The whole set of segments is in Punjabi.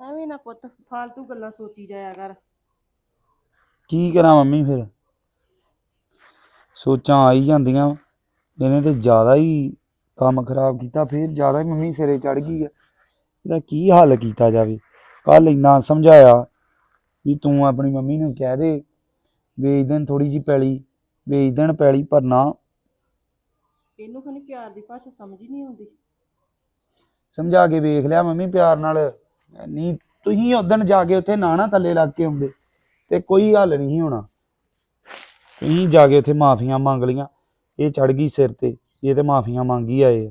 ਐਵੇਂ ਨਾ ਪੁੱਤ ਫਾਲਤੂ ਗੱਲਾਂ ਸੋਚੀ ਜਾਇਆ ਕਰ। ਕੀ ਕਰਾਂ ਮੰਮੀ ਫਿਰ? ਸੋਚਾਂ ਆਈ ਜਾਂਦੀਆਂ। ਇਹਨੇ ਤੇ ਜ਼ਿਆਦਾ ਹੀ ਕੰਮ ਖਰਾਬ ਕੀਤਾ ਫਿਰ ਜ਼ਿਆਦਾ ਹੀ ਮੰਮੀ ਸਿਰੇ ਚੜ ਗਈ ਆ। ਇਹਦਾ ਕੀ ਹੱਲ ਕੀਤਾ ਜਾਵੇ? ਕੱਲ ਇੰਨਾ ਸਮਝਾਇਆ ਵੀ ਤੂੰ ਆਪਣੀ ਮੰਮੀ ਨੂੰ ਕਹਿ ਦੇ ਵੇਚ ਦੇਣ ਥੋੜੀ ਜੀ ਪੈਲੀ ਵੇਚ ਦੇਣ ਪੈਲੀ ਪਰ ਨਾ। ਇਹਨੂੰ ਖਣੀ ਪਿਆਰ ਦੀ ਭਾਸ਼ਾ ਸਮਝ ਹੀ ਨਹੀਂ ਆਉਂਦੀ। ਸਮਝਾ ਕੇ ਵੇਖ ਲਿਆ ਮੰਮੀ ਪਿਆਰ ਨਾਲ। ਨਹੀਂ ਤੁਸੀਂ ਉਦਣ ਜਾ ਕੇ ਉੱਥੇ ਨਾ ਨਾ ਥੱਲੇ ਲੱਗ ਕੇ ਆਉਂਦੇ ਤੇ ਕੋਈ ਹੱਲ ਨਹੀਂ ਹੋਣਾ। ਤੁਸੀਂ ਜਾ ਕੇ ਉੱਥੇ ਮਾਫੀਆਂ ਮੰਗ ਲੀਆਂ ਇਹ ਚੜ ਗਈ ਸਿਰ ਤੇ ਇਹ ਤੇ ਮਾਫੀਆਂ ਮੰਗੀ ਆਏ ਆ।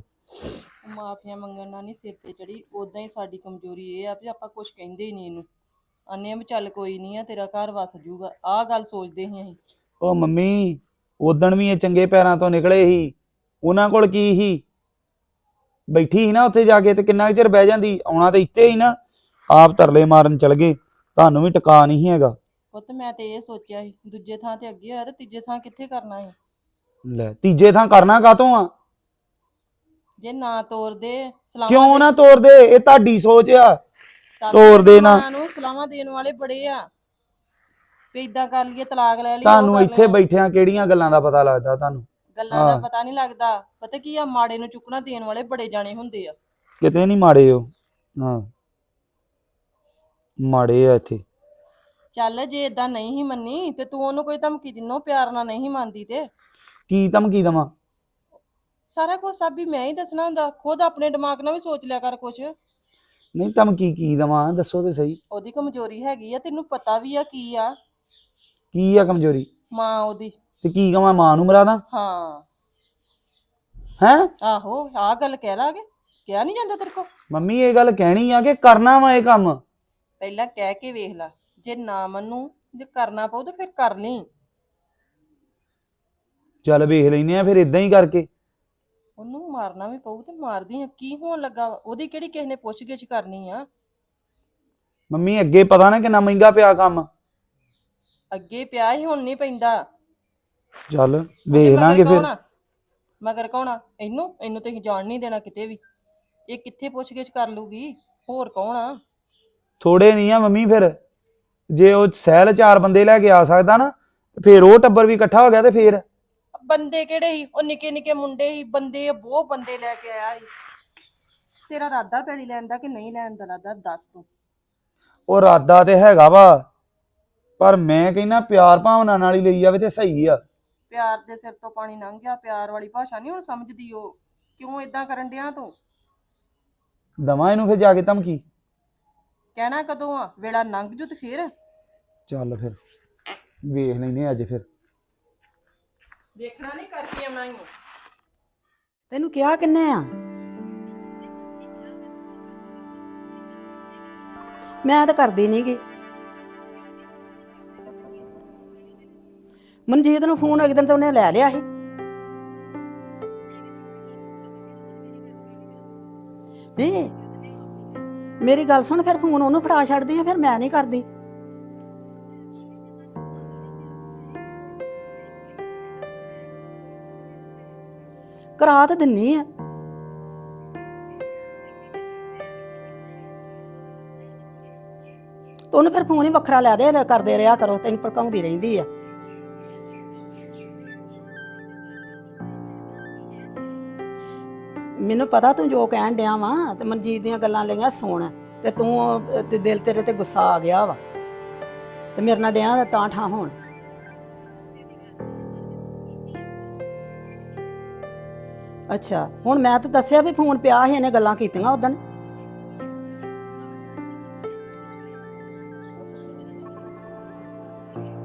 ਮਾਫੀਆਂ ਮੰਗਣ ਨਾਲ ਨਹੀਂ ਸਿਰ ਤੇ ਚੜੀ ਉਦਾਂ ਹੀ ਸਾਡੀ ਕਮਜ਼ੋਰੀ ਇਹ ਆ ਵੀ ਆਪਾਂ ਕੁਝ ਕਹਿੰਦੇ ਹੀ ਨਹੀਂ ਇਹਨੂੰ। ਅੰਨੇ ਵੀ ਚੱਲ ਕੋਈ ਨਹੀਂ ਆ ਤੇਰਾ ਘਰ ਵਸ ਜੂਗਾ। ਆਹ ਗੱਲ ਸੋਚਦੇ ਸੀ ਅਸੀਂ। ਉਹ ਮੰਮੀ ਉਦਣ ਵੀ ਇਹ ਚੰਗੇ ਪੈਰਾਂ ਤੋਂ ਨਿਕਲੇ ਸੀ ਉਹਨਾਂ ਕੋਲ ਕੀ ਸੀ? ਬੈਠੀ ਸੀ ਨਾ ਉੱਥੇ ਜਾ ਕੇ ਤੇ ਕਿੰਨਾ ਚਿਰ ਬਹਿ ਜਾਂਦੀ ਆਉਣਾ ਤੇ ਇੱਥੇ ਹੀ ਨਾ। ਆਪ ਤਰਲੇ ਮਾਰਨ ਚਲ ਗਏ ਤੁਹਾਨੂੰ ਵੀ ਟਿਕਾ ਨਹੀਂ ਹੈਗਾ। ਪੁੱਤ ਮੈਂ ਤੇ ਇਹ ਸੋਚਿਆ ਸੀ ਦੂਜੇ ਥਾਂ ਤੇ ਅੱਗੇ ਹੋਇਆ ਤੇ ਤੀਜੇ ਥਾਂ ਕਿੱਥੇ ਕਰਨਾ ਹੈ ਲੈ ਤੀਜੇ ਥਾਂ ਕਰਨਾ ਕਾਤੋਂ ਆ? ਜੇ ਨਾ ਤੋਰਦੇ ਸਲਾਮਾਂ ਕਿਉਂ ਨਾ ਤੋਰਦੇ? ਇਹ ਤੁਹਾਡੀ ਸੋਚ ਆ। ਸਾਡੇ ਨਾ। ਨੂੰ ਸਲਾਮਾਂ ਦੇਣ ਵਾਲੇ ਬੜੇ ਆ। ਵੀ ਇਦਾਂ ਕਰ ਲਈਏ ਤਲਾਕ ਲੈ ਲਈਏ ਉਹ ਤੁਹਾਨੂੰ ਕਰ ਇੱਥੇ ਲਈਏ। ਬੈਠਿਆਂ ਕਿਹੜੀਆਂ ਗੱਲਾਂ ਦਾ ਪਤਾ ਲੱਗਦਾ ਤੁਹਾਨੂੰ? ਗੱਲਾਂ ਦਾ ਹਾਂ। ਪਤਾ ਨਹੀਂ ਲੱਗਦਾ। ਪਤਾ ਕੀ ਆ ਮਾੜੇ ਨੂੰ ਚੁੱਕਣਾ ਦੇਣ ਵਾਲੇ ਬੜੇ ਜਾਣੇ ਹੁੰਦੇ ਆ। ਕਿਤੇ ਨਹੀਂ ਮਾੜੇ ਹੋ। ਹਾਂ। ਮਾੜੇ ਆ ਇੱਥੇ। ਚੱਲ ਜੇ ਇਦਾਂ ਨਹੀਂ ਹੀ ਮੰਨੀ ਤੇ ਤੂੰ ਉਹਨੂੰ ਕੋਈ ਧਮਕੀ ਦਿਨੋ ਪਿਆਰ ਨਾਲ ਨਹੀਂ ਮੰਨਦੀ ਤੇ। ਕੀ ਧਮਕੀ ਦਵਾਂ? ਸਾਰਾ ਕੁਝ ਸਭ ਵੀ ਮੈਂ ਹੀ ਦੱਸਣਾ ਹੁੰਦਾ ਖੁਦ ਆਪਣੇ ਦਿਮਾਗ ਨਾਲ ਵੀ ਸੋਚ ਲਿਆ ਕਰ ਕੁਛ। ਨਹੀਂ ਧਮਕੀ ਕੀ ਦਵਾਂ ਦੱਸੋ ਤੇ ਸਹੀ। ਉਹਦੀ ਕਮਜ਼ੋਰੀ ਹੈਗੀ ਆ ਤੈਨੂੰ ਪਤਾ ਵੀ ਆ ਕੀ ਆ। ਕੀ ਆ ਕਮਜ਼ੋਰੀ? ਮਾਂ ਉਹਦੀ। ਤੇ ਕੀ ਕਵਾਂ ਮਾਂ ਨੂੰ ਮਰਾ ਦਾਂ? ਹਾਂ। ਹੈ? ਆਹੋ ਆਹ ਗੱਲ ਕਹਿ ਲਾਗੇ ਕਿਹਾ ਨਹੀਂ ਜਾਂਦਾ ਤੇਰੇ ਕੋ ਮੰਮੀ ਇਹ ਗੱਲ ਕਹਿਣੀ ਆ ਕਿ ਕਰਨਾ ਵਾ ਇਹ ਕੰਮ। ਪਹਿਲਾਂ ਕਹਿ ਕੇ ਵੇਖ ਲੈ ਜੇ ਨਾ ਮੰਨੂ ਜੇ ਕਰਨਾ ਪਊ ਤਾਂ ਫਿਰ ਕਰ ਲਈ। ਚੱਲ ਵੇਖ ਲੈਨੇ ਆ ਫਿਰ ਇਦਾਂ ਹੀ ਕਰਕੇ। ਉਹਨੂੰ ਮਾਰਨਾ ਵੀ ਪਊ ਤੇ ਮਾਰਦੀ ਆ ਕੀ ਹੋਣ ਲੱਗਾ ਵਾ? ਉਹਦੀ ਕਿਹੜੀ ਕਿਸੇ ਨੇ ਪੁੱਛ ਗਿੱਛ ਕਰਨੀ ਆ? ਮੰਮੀ ਅੱਗੇ ਪਤਾ ਨਾ ਕਿੰਨਾ ਮਹਿੰਗਾ ਪਿਆ ਕੰਮ। ਅੱਗੇ ਪਿਆ ਹੀ ਹੁਣ ਨਹੀਂ ਪੈਂਦਾ। ਚੱਲ ਵੇਖ ਮਗਰ ਲਾਂਗੇ ਕੌਣ ਫਿਰ ਆ? ਮਗਰ ਕੌਣ ਆ? ਇਹਨੂੰ ਇਹਨੂੰ ਤੁਸੀਂ ਜਾਣ ਨਹੀਂ ਦੇਣਾ ਕਿਤੇ ਵੀ। ਇਹ ਕਿੱਥੇ ਪੁੱਛ ਗਿੱਛ ਕਰ ਲੂਗੀ ਹੋਰ ਕੌਣ ਆ? ਥੋੜੇ ਨਹੀਂ ਆ ਮੰਮੀ ਫਿਰ। ਜੇ ਉਹ ਸਹਿਲ ਚਾਰ ਬੰਦੇ ਲੈ ਕੇ ਆ ਸਕਦਾ ਨਾ ਤੇ ਫਿਰ ਉਹ ਟੱਬਰ ਵੀ ਇਕੱਠਾ ਹੋ ਗਿਆ ਤੇ ਫਿਰ। ਬੰਦੇ ਕਿਹੜੇ ਸੀ? ਉਹ ਨਿੱਕੇ ਨਿੱਕੇ ਮੁੰਡੇ ਸੀ ਬੰਦੇ ਬਹੁਤ ਬੰਦੇ ਲੈ ਕੇ ਆਇਆ ਸੀ। ਤੇਰਾ ਇਰਾਦਾ ਪੈੜੀ ਲੈਣ ਦਾ ਕਿ ਨਹੀਂ ਲੈਣ ਦਾ ਇਰਾਦਾ ਦੱਸ ਤੂੰ। ਉਹ ਰਾਦਾ ਤੇ ਹੈਗਾ ਵਾ ਪਰ ਮੈਂ ਕਹਿੰਦਾ ਪਿਆਰ ਭਾਵਨਾ ਨਾਲ ਹੀ ਲਈ ਜਾਵੇ ਤੇ ਸਹੀ ਆ। ਪਿਆਰ ਦੇ ਸਿਰ ਤੋਂ ਪਾਣੀ ਲੰਘ ਗਿਆ ਪਿਆਰ ਵਾਲੀ ਭਾਸ਼ਾ ਨਹੀਂ ਹੁਣ ਸਮਝਦੀ ਉਹ। ਕਿਉਂ ਇਦਾਂ ਕਰਨ ਡਿਆ ਤੂੰ? ਦਵਾਂ ਇਹਨੂੰ ਫਿਰ ਜਾ ਕੇ ਧਮਕੀ। ਕਹਿਣਾ ਕਦੋਂ ਆ? ਵੇਲਾ ਲੰਘ ਜੂ ਤੇ ਫਿਰ? ਚੱਲ ਫਿਰ। ਵੇਖ ਲੈਨੇ ਅੱਜ ਫਿਰ। ਵੇਖਣਾ ਨਹੀਂ ਕਰਕੇ ਆਉਣਾ ਹੀ ਤੈਨੂੰ ਕਿਹਾ ਕਿੰਨੇ ਆ? ਮੈਂ ਤਾਂ ਕਰਦੀ ਨੀ ਗੀ। ਮਨਜੀਤ ਨੂੰ ਫੋਨ ਇੱਕ ਦਿਨ ਤਾਂ ਉਹਨੇ ਲੈ ਲਿਆ ਸੀ। ਨਹੀਂ ਮੇਰੀ ਗੱਲ ਸੁਣ, ਫਿਰ ਫੋਨ ਉਹਨੂੰ ਫੜਾ ਛੱਡਦੀ ਆ, ਫਿਰ ਮੈਂ ਨਹੀਂ ਕਰਦੀ। ਕਰਾ ਤਾਂ ਦਿੰਨੀ ਆ। ਉਹਨੂੰ ਫਿਰ ਫੋਨ ਹੀ ਵੱਖਰਾ ਲੈ ਦੇ ਕਰਦੇ ਰਿਹਾ ਕਰੋ, ਤੈਨੂੰ ਭੜਕਾਉਂਦੀ ਰਹਿੰਦੀ ਆ। ਮੈਨੂੰ ਪਤਾ ਤੂੰ ਜੋ ਕਹਿਣ ਡਿਆ ਵਾ ਤੇ ਮਨਜੀਤ ਦੀਆਂ ਗੱਲਾਂ ਲਈਆਂ ਸੁਣ ਤੇ ਤੂੰ ਤੇ ਦਿਲ ਤੇਰੇ ਤੇ ਗੁੱਸਾ ਆ ਗਿਆ ਵਾ ਤੇ ਮੇਰੇ ਨਾਲ ਡਿਆ ਤਾਂ ਠਾਂ ਹੋਣ। ਅੱਛਾ, ਹੁਣ ਮੈਂ ਤਾਂ ਦੱਸਿਆ ਵੀ ਫੋਨ ਪਿਆ ਸੀ, ਇਹਨੇ ਗੱਲਾਂ ਕੀਤੀਆਂ ਉਦੋਂ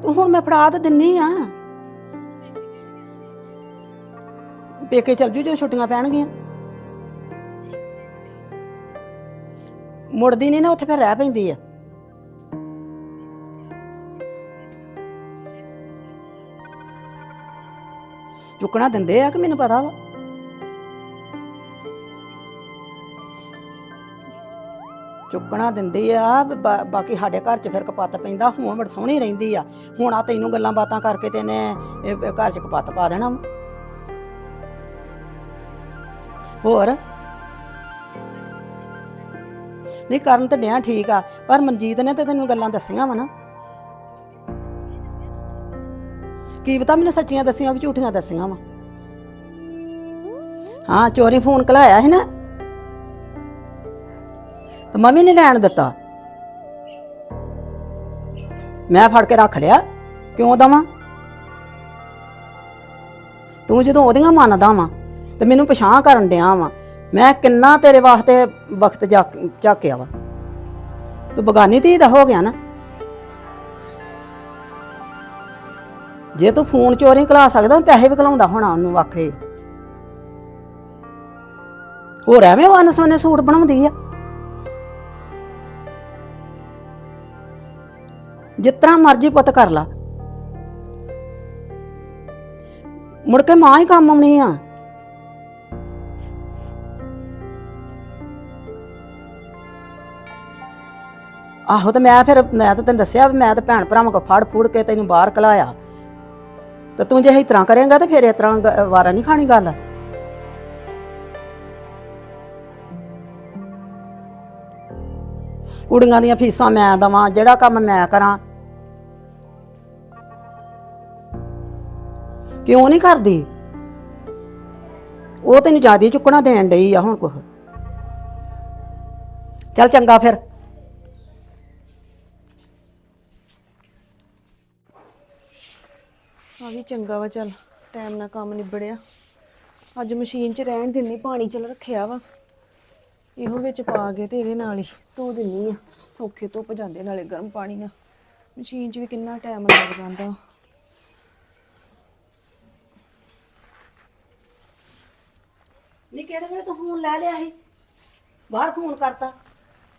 ਤੂੰ ਹੁਣ ਮੈਂ ਫੜਾ ਤਾਂ ਦਿੰਨੀ ਆ। ਪੇਕੇ ਚੱਲ ਜੂ ਜੋ ਛੁੱਟੀਆਂ ਪੈਣਗੀਆਂ। ਮੁੜਦੀ ਨਹੀਂ ਨਾ, ਉੱਥੇ ਫਿਰ ਰਹਿ ਪੈਂਦੀ ਆ। ਚੁੱਕਣਾ ਦਿੰਦੇ ਆ ਕਿ ਮੈਨੂੰ ਪਤਾ ਵਾ? ਚੁੱਕਣਾ ਦਿੰਦੀ ਆ ਵੀ ਬਾਕੀ ਸਾਡੇ ਘਰ 'ਚ ਫਿਰ ਕਪੱਤ ਪੈਂਦਾ, ਹੁਣ ਬੜ ਸੋਹਣੀ ਰਹਿੰਦੀ ਆ। ਹੁਣ ਆ ਤੈਨੂੰ ਗੱਲਾਂ ਬਾਤਾਂ ਕਰਕੇ ਤੇ ਇਹਨੇ, ਇਹ ਘਰ 'ਚ ਕਪੱਤ ਪਾ ਦੇਣਾ ਵਾ। ਹੋਰ? ਨਹੀਂ, ਕਰਨ ਤੇ ਡਿਆ ਠੀਕ ਆ, ਪਰ ਮਨਜੀਤ ਨੇ ਤੇ ਤੈਨੂੰ ਗੱਲਾਂ ਦੱਸੀਆਂ ਵਾ ਨਾ। ਕੀ ਪਤਾ ਮੈਨੂੰ ਸੱਚੀਆਂ ਦੱਸੀਆਂ ਕਿ ਝੂਠੀਆਂ ਦੱਸੀਆਂ ਵਾ। ਹਾਂ, ਚੋਰੀ ਫੋਨ ਕਲਾਇਆ ਸੀ ਨਾ। ਤੇ ਮੰਮੀ ਨੇ ਲੈਣ ਦਿੱਤਾ। ਮੈਂ ਫੜ ਕੇ ਰੱਖ ਲਿਆ। ਕਿਉਂ ਦਵਾਂ? ਤੂੰ ਜਦੋਂ ਉਹਦੀਆਂ ਮੰਨਦਾ ਵਾਂ ਤੇ ਮੈਨੂੰ ਪਛਾਣ ਕਰਨ ਡਿਆ ਵਾਂ। ਮੈਂ ਕਿੰਨਾ ਤੇਰੇ ਵਾਸਤੇ ਵਕਤ ਜਾ ਝਾਕਿਆ ਵਾ। ਤੂੰ ਬਗਾਨੀ ਧੀ ਦਾ ਹੋ ਗਿਆ ਨਾ। ਜੇ ਤੂੰ ਫੋਨ ਚੋਰੀ ਕਲਾ ਸਕਦਾ, ਪੈਸੇ ਵੀ ਕਲਾਉਂਦਾ ਹੋਣਾ ਉਹਨੂੰ ਵੱਖਰੇ। ਹੋਰ ਐਵੇਂ ਵਨ ਸਵਨੇ ਸੂਟ ਬਣਾਉਂਦੀ ਆ। ਜਿਸ ਤਰ੍ਹਾਂ ਮਰਜ਼ੀ ਪੁੱਤ ਕਰ ਲਾ। ਮੁੜ ਕੇ ਮਾਂ ਹੀ ਕੰਮ ਆਉਣੀ ਆ। ਆਹੋ ਤੇ ਮੈਂ ਫਿਰ, ਮੈਂ ਤਾਂ ਤੈਨੂੰ ਦੱਸਿਆ ਵੀ ਮੈਂ ਤਾਂ ਭੈਣ ਭਰਾਵਾਂ ਕੋ ਫੜ ਫੂੜ ਕੇ ਤੈਨੂੰ ਬਾਹਰ ਕਲਾਇਆ। ਤੇ ਤੂੰ ਜੇ ਇਸ ਤਰ੍ਹਾਂ ਕਰੇਂਗਾ ਤੇ ਫਿਰ ਇਸ ਤਰ੍ਹਾਂ ਗ- ਵਾਰਾ ਨਹੀਂ ਖਾਣੀ ਗੱਲ। ਕੁੜੀਆਂ ਦੀਆਂ ਫੀਸਾਂ ਮੈਂ ਦਵਾਂ, ਜਿਹੜਾ ਕੰਮ ਮੈਂ ਕਰਾਂ। ਕਿਉਂ ਨਹੀਂ ਕਰਦੀ? ਉਹ ਤੈਨੂੰ ਜ਼ਿਆਦਾ ਚੁੱਕਣਾ ਦੇਣ ਡਈ ਆ ਹੁਣ ਕੁਛ। ਚੱਲ ਚੰਗਾ ਫਿਰ। ਆ ਵੀ ਚੰਗਾ ਵਾ ਚੱਲ ਟਾਈਮ ਨਾਲ ਕੰਮ ਨਿਬੜਿਆ। ਅੱਜ ਮਸ਼ੀਨ 'ਚ ਰਹਿਣ ਦਿੰਨੀ ਪਾਣੀ ਚਲ ਰੱਖਿਆ ਵਾ। ਇਹੋ ਵਿੱਚ ਪਾ ਕੇ ਤੇ ਇਹਦੇ ਨਾਲ ਹੀ ਧੋ ਦਿੰਨੀ ਆ। ਸੌਖੇ ਧੁੱਪ ਜਾਂਦੇ ਨਾਲੇ ਗਰਮ ਪਾਣੀ ਨਾਲ। ਮਸ਼ੀਨ 'ਚ ਵੀ ਕਿੰਨਾ ਟਾਈਮ ਲੱਗ ਜਾਂਦਾ। ਨਹੀਂ ਕਿਹੜੇ ਵੇਲੇ ਤੂੰ ਫੋਨ ਲੈ ਲਿਆ ਸੀ? ਬਾਹਰ ਫੋਨ ਕਰਤਾ।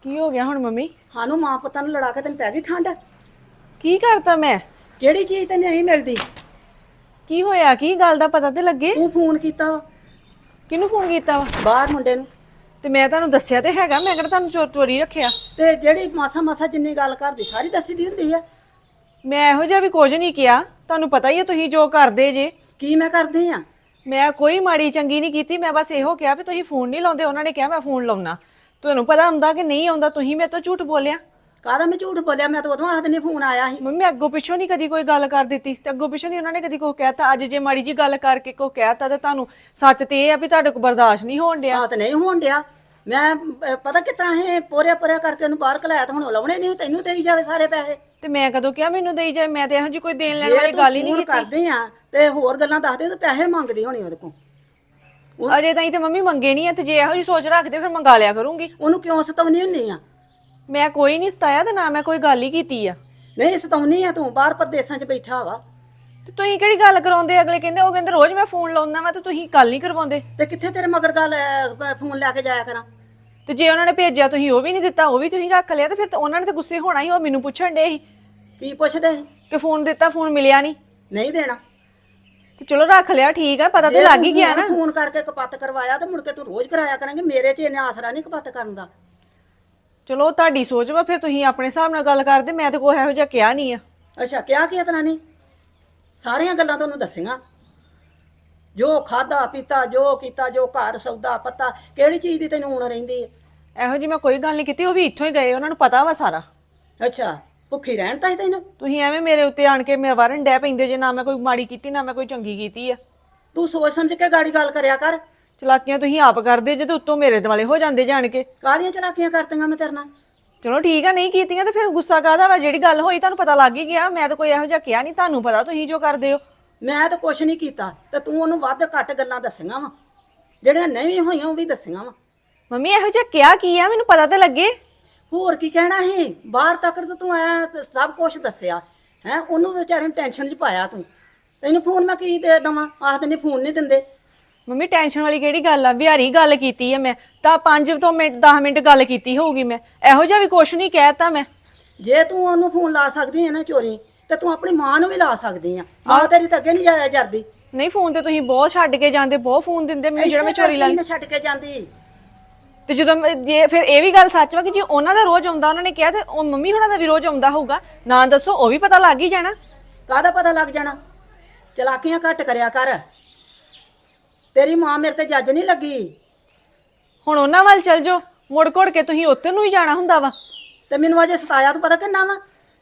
ਕੀ ਹੋ ਗਿਆ ਹੁਣ ਮੰਮੀ? ਸਾਨੂੰ ਮਾਂ ਪੁੱਤਾਂ ਨੂੰ ਲੜਾ ਕੇ ਤੈਨੂੰ ਪੈ ਗਈ ਠੰਡ। ਕੀ ਕਰਤਾ ਮੈਂ? ਕਿਹੜੀ ਚੀਜ਼ ਤੈਨੂੰ ਨਹੀਂ ਮਿਲਦੀ? ਕੀ ਹੋਇਆ? ਕੀ ਗੱਲ ਦਾ ਪਤਾ ਤੇ ਲੱਗੇ? ਤੂੰ ਫੋਨ ਕੀਤਾ ਵਾ। ਕਿਹਨੂੰ ਫੋਨ ਕੀਤਾ ਵਾ? ਬਾਹਰ ਮੁੰਡੇ ਨੂੰ। ਤੇ ਮੈਂ ਤੁਹਾਨੂੰ ਦੱਸਿਆ ਤੇ ਹੈਗਾ ਮੈਂ ਕਿਹੜਾ ਤੁਹਾਨੂੰ ਚੋਰ ਚੋਰੀ ਰੱਖਿਆ? ਤੇ ਜਿਹੜੀ ਮਾਸਾ ਮਾਸਾ ਜਿੰਨੀ ਗੱਲ ਕਰਦੀ ਸਾਰੀ ਦੱਸੀ ਦੀ ਹੁੰਦੀ ਆ। ਮੈਂ ਇਹੋ ਜਿਹਾ ਵੀ ਕੁਝ ਨਹੀਂ ਕਿਹਾ। ਤੁਹਾਨੂੰ ਪਤਾ ਹੀ ਹੈ ਤੁਸੀਂ ਜੋ ਕਰਦੇ ਜੇ। ਕੀ ਮੈਂ ਕਰਦੀ ਆ? ਮੈਂ ਕੋਈ ਮਾੜੀ ਚੰਗੀ ਨਹੀਂ ਕੀਤੀ ਮੈਂ ਬਸ ਇਹੋ ਕਿਹਾ ਵੀ ਤੁਸੀਂ ਫੋਨ ਨਹੀਂ ਲਾਉਂਦੇ ਉਹਨਾਂ ਨੇ ਕਿਹਾ ਮੈਂ ਫੋਨ ਲਾਉਣਾ ਤੁਹਾਨੂੰ ਪਤਾ ਹੁੰਦਾ ਕਿ ਨਹੀਂ ਆਉਂਦਾ ਤੁਸੀਂ ਮੇਰੇ ਤੋਂ ਝੂਠ ਬੋਲਿਆ। ਕਾਹਦਾ ਮੈਂ ਝੂਠ ਬੋਲਿਆ? ਮੈਂ ਤਾਂ ਉਦੋਂ ਆਖਦੇ ਨੇ ਫੋਨ ਆਇਆ ਸੀ। ਮੰਮੀ ਅੱਗੋਂ ਪਿੱਛੋਂ ਨਹੀਂ ਕਦੀ ਕੋਈ ਗੱਲ ਕਰ ਦਿੱਤੀ ਤੇ ਅੱਗੋਂ ਪਿੱਛੋਂ ਨਹੀਂ ਉਹਨਾਂ ਨੇ ਕਦੀ ਕੋਈ ਕਹਿਤਾ ਅੱਜ ਜੇ ਮਾੜੀ ਜੀ ਗੱਲ ਕਰਕੇ ਕੋਈ ਕਹਿਤਾ ਤੇ ਤੁਹਾਨੂੰ ਸੱਚ ਤੇ ਇਹ ਆ ਵੀ ਤੁਹਾਡੇ ਕੋਲ ਬਰਦਾਸ਼ਤ ਨਹੀਂ ਹੋਣ ਡਿਆ। ਆ ਤਾਂ ਨਹੀਂ ਹੋਣ ਡਿਆ। ਮੈਂ ਅਹ, ਪਤਾ ਕਿਤਨਾ ਹੈ ਪੋਰਿਆ ਪੋਰਿਆ ਕਰਕੇ ਉਹਨੂੰ ਬਾਹਰ ਕਲਾਇਆ ਤਾਂ ਹੁਣ ਲਾਉਣੇ ਨਹੀਂ ਤੈਨੂੰ ਦੇਈ ਜਾਵੇ ਸਾਰੇ ਪੈਸੇ। ਤੇ ਮੈਂ ਕਦੋਂ ਕਿਹਾ ਮੈਨੂੰ ਦੇਈ ਜਾਏ ਮੈਂ ਤੇ ਇਹੋ ਜੀ ਕੋਈ ਦੇਣ ਲੈਣ ਵਾਲੀ ਗੱਲ ਹੀ ਨਹੀਂ ਕੀਤੀ। ਕਰਦੀ ਆ ਤੇ ਹੋਰ ਗੱਲਾਂ ਦੱਸਦੇ ਤੇ ਪੈਸੇ ਮੰਗਦੀ ਹੋਣੀ ਉਹਦੇ ਕੋਲ। ਅਜੇ ਤਾਈਂ ਤੇ ਮੰਮੀ ਮੰਗੇ ਨਹੀਂ ਆ ਤੇ ਜੇ ਇਹੋ ਜੀ ਸੋਚ ਰੱਖਦੇ ਫਿਰ ਮੰਗਾ ਲਿਆ ਕਰੂੰਗੀ। ਉਹਨੂੰ ਕਿਉਂ ਸਤਾਉਣੀ ਹੁੰਨੀ ਆ? ਮੈਂ ਕੋਈ ਨਹੀਂ ਸਤਾਇਆ ਤੇ ਨਾ ਮੈਂ ਕੋਈ ਗੱਲ ਹੀ ਕੀਤੀ ਆ। ਨਹੀਂ ਸਤਾਉਣੀ ਆ ਤੂੰ ਬਾਹਰ ਪ੍ਰਦੇਸਾਂ 'ਚ ਬੈਠਾ ਵਾ। ਤੇ ਤੁਸੀਂ ਕਿਹੜੀ ਗੱਲ ਕਰਾਉਂਦੇ ਅਗਲੇ ਕਹਿੰਦੇ ਉਹ ਕਹਿੰਦੇ ਰੋਜ਼ ਮੈਂ ਫੋਨ ਲਾਉਂਦਾ ਵਾ ਤੇ ਤੁਸੀਂ ਗੱਲ ਨਹੀਂ ਕਰਵਾਉਂਦੇ। ਤੇ ਕਿੱਥੇ ਤੇਰੇ ਮਗਰ ਗੱਲ ਫੋਨ ਲੈ ਕੇ ਜਾਇਆ ਕਰਾਂ? ਤੇ ਜੇ ਉਹਨਾਂ ਨੇ ਭੇਜਿਆ ਤੁਸੀਂ ਉਹ ਵੀ ਨਹੀਂ ਦਿੱਤਾ ਉਹ ਵੀ ਤੁਸੀਂ ਰੱਖ ਲਿਆ ਤੇ ਫਿਰ ਤਾਂ ਉਹਨਾਂ ਨੇ ਤਾਂ ਗੁੱਸੇ ਹੋਣਾ ਹੀ ਉਹ ਮੈਨੂੰ ਪੁੱਛਣ ਡੇ ਸੀ। ਕੀ ਪੁੱਛਦੇ? ਕਿ ਫੋਨ ਦਿੱਤਾ ਫੋਨ ਮਿਲਿਆ ਨਹੀਂ। ਨਹੀਂ ਦੇਣਾ। ਤੇ ਚਲੋ ਰੱਖ ਲਿਆ ਠੀਕ ਆ ਪਤਾ ਤੇ ਲੱਗ ਹੀ ਗਿਆ ਨਾ। ਫੋਨ ਕਰਕੇ ਕਪੱਤ ਕਰਵਾਇਆ ਤੇ ਮੁੜ ਕੇ ਤੂੰ ਰੋਜ਼ ਕਰਾਇਆ ਕਰਾਂਗੇ ਮੇਰੇ 'ਚ ਇਹਨੇ ਆਸਰਾ ਨਹੀਂ ਕਪੱਤ ਕਰਨ ਦਾ। ਚਲੋ ਤੁਹਾਡੀ ਸੋਚ ਵਾ ਫਿਰ ਤੁਸੀਂ ਆਪਣੇ ਹਿਸਾਬ ਨਾਲ ਗੱਲ ਕਰਦੇ ਮੈਂ ਤਾਂ ਕੋਈ ਇਹੋ ਜਿਹਾ ਕਿਹਾ ਨਹੀਂ ਆ। ਅੱਛਾ ਕਿਹਾ ਕੀ ਇਤਨਾ ਨਹੀਂ ਸਾਰੀਆਂ ਗੱਲਾਂ ਤੁਹਾਨੂੰ ਦੱਸੀਆਂ। ਜੋ ਖਾਦਾ ਪੀਤਾ ਜੋ ਕੀਤਾ ਜੋ ਘਰ ਸੌਦਾ ਪੱਤਾ ਕਿਹੜੀ ਚੀਜ਼ ਦੀ ਤੈਨੂੰ ਹੁਣ ਰਹਿੰਦੀ ਹੈ ਇਹੋ ਜੀ ਮੈਂ ਕੋਈ ਗੱਲ ਨਹੀਂ ਕੀਤੀ ਉਹ ਵੀ ਇੱਥੋਂ ਹੀ ਗਏ ਉਹਨਾਂ ਨੂੰ ਪਤਾ ਵਾ ਸਾਰਾ। ਅੱਛਾ ਭੁੱਖੀ ਰਹਿਣ ਤਾਂ ਹੀ ਤੈਨੂੰ? ਤੁਸੀਂ ਐਵੇਂ ਮੇਰੇ ਉੱਤੇ ਆਣ ਕੇ ਮੇਰੇ ਵਾਰਨ ਡੈ ਪੈਂਦੇ ਜੇ ਨਾ ਮੈਂ ਕੋਈ ਮਾੜੀ ਕੀਤੀ ਨਾ ਮੈਂ ਕੋਈ ਚੰਗੀ ਕੀਤੀ ਆ। ਤੂੰ ਸੋਚ ਸਮਝ ਕੇ ਗਾੜੀ ਗੱਲ ਕਰਿਆ ਕਰ। ਚਲਾਕੀਆਂ ਤੁਸੀਂ ਆਪ ਕਰਦੇ ਜੇ ਤੇ ਉੱਤੋਂ ਮੇਰੇ ਦੁਆਲੇ ਹੋ ਜਾਂਦੇ ਜਾਣ ਕੇ। ਕਾਹਦੀਆਂ ਚਲਾਕੀਆਂ ਕਰਤੀਆਂ ਮੈਂ ਤੇਰੇ ਨਾਲ? ਚਲੋ ਠੀਕ ਆ ਨਹੀਂ ਕੀਤੀਆਂ ਤੇ ਫਿਰ ਗੁੱਸਾ ਕਾਹਦਾ ਵਾ? ਜਿਹੜੀ ਗੱਲ ਹੋਈ ਤੁਹਾਨੂੰ ਪਤਾ ਲੱਗ ਹੀ ਗਿਆ। ਮੈਂ ਤਾਂ ਕੋਈ ਇਹੋ ਜਿਹਾ ਕਿਹਾ ਨਹੀਂ ਤੁਹਾਨੂੰ ਪਤਾ ਤੁਸੀਂ ਜੋ ਕਰਦੇ ਹੋ। ਮੈਂ ਤਾਂ ਕੁਛ ਨਹੀਂ ਕੀਤਾ ਤੇ ਤੂੰ ਉਹਨੂੰ ਵੱਧ ਘੱਟ ਗੱਲਾਂ ਦੱਸੀਆਂ ਵਾ। ਜਿਹੜੀਆਂ ਨਹੀਂ ਹੋਈਆਂ ਉਹ ਵੀ ਦੱਸੀਆਂ ਵਾ। ਮੰਮੀ ਇਹੋ ਜਿਹਾ ਕਿਹਾ ਕੀ ਆ? ਮੈਨੂੰ ਪਤਾ ਤੇ ਲੱਗੇ। ਹੋਰ ਕੀ ਕਹਿਣਾ ਸੀ? ਬਾਹਰ ਤੱਕ ਤਾਂ ਤੂੰ ਆਇਆ ਤੇ ਸਭ ਕੁਝ ਦੱਸਿਆ। ਹੈ ਉਹਨੂੰ ਵਿਚਾਰੇ ਨੂੰ ਟੈਨਸ਼ਨ 'ਚ ਪਾਇਆ ਤੂੰ। ਤੈਨੂੰ ਫੋਨ ਮੈਂ ਕੀ ਦੇ ਦਵਾਂ? ਆਖਦੇ ਨੇ ਫੋਨ ਨਹੀਂ ਦਿੰਦੇ। ਮੰਮੀ ਟੈਨਸ਼ਨ ਵਾਲੀ ਕਿਹੜੀ ਗੱਲ ਆ? ਬਿਹਾਰੀ ਗੱਲ ਕੀਤੀ ਆ ਮੈਂ। ਤਾਂ 5 ਤੋਂ ਮਿੰਟ 10 ਮਿੰਟ ਗੱਲ ਕੀਤੀ ਹੋਊਗੀ ਮੈਂ। ਇਹੋ ਜਿਹਾ ਵੀ ਕੁਛ ਨਹੀਂ ਕਹਿਤਾ ਮੈਂ। ਜੇ ਤੂੰ ਉਹਨੂੰ ਫੋਨ ਲਾ ਸਕਦੀ ਹੈ ਨਾ ਚੋਰੀ ਤੇ ਤੂੰ ਆਪਣੀ ਮਾਂ ਨੂੰ ਵੀ ਲਾ ਸਕਦੀ ਆ। ਮਾਂ ਤੇਰੀ ਤਾਂ ਅੱਗੇ ਨਹੀਂ ਜਾਇਆ ਜਾਂਦੀ। ਨਹੀਂ ਫੋਨ ਤੇ ਤੁਸੀਂ ਬਹੁਤ ਛੱਡ ਕੇ ਜਾਂਦੇ ਬਹੁਤ ਫੋਨ ਦਿੰਦੇ। ਮੈਨੂੰ ਜਿਹੜਾ ਮੈਂ ਚੋਰੀ ਲਾ ਮੈਂ ਛੱਡ ਕੇ ਜਾਂਦੀ। ਤੇ ਜਦੋਂ ਮੈਂ- ਜੇ ਫਿਰ ਇਹ ਵੀ ਗੱਲ ਸੱਚ ਵਾ ਕਿ ਜੇ ਉਹਨਾਂ ਦਾ ਰੋਜ਼ ਆਉਂਦਾ ਉਹਨਾਂ ਨੇ ਕਿਹਾ ਤੇ ਉਹ ਮੰਮੀ ਹੁਣਾਂ ਦਾ ਵੀ ਰੋਜ਼ ਆਉਂਦਾ ਹੋਊਗਾ। ਨਾ ਦੱਸੋ ਉਹ ਵੀ ਪਤਾ ਲੱਗ ਹੀ ਜਾਣਾ। ਕਾਹਦਾ ਪਤਾ ਲੱਗ ਜਾਣਾ? ਚਲਾਕੀਆਂ ਘੱਟ ਕਰਿਆ ਕਰ। ਤੇਰੀ ਮਾਂ ਮੇਰੇ ਤੇ ਜੱਜ ਨਹੀਂ ਲੱਗੀ। ਹੁਣ ਉਹਨਾਂ ਵੱਲ ਚੱਲ ਜਾਓ। ਮੁੜ ਘੁੜ ਕੇ ਤੁਸੀਂ ਉੱਥੇ ਨੂੰ ਹੀ ਜਾਣਾ ਹੁੰਦਾ ਵਾ। ਤੇ ਮੈਨੂੰ ਅਜੇ ਸਤਾਇਆ ਤੂੰ ਪਤਾ ਕਿੰਨਾ ਵਾ।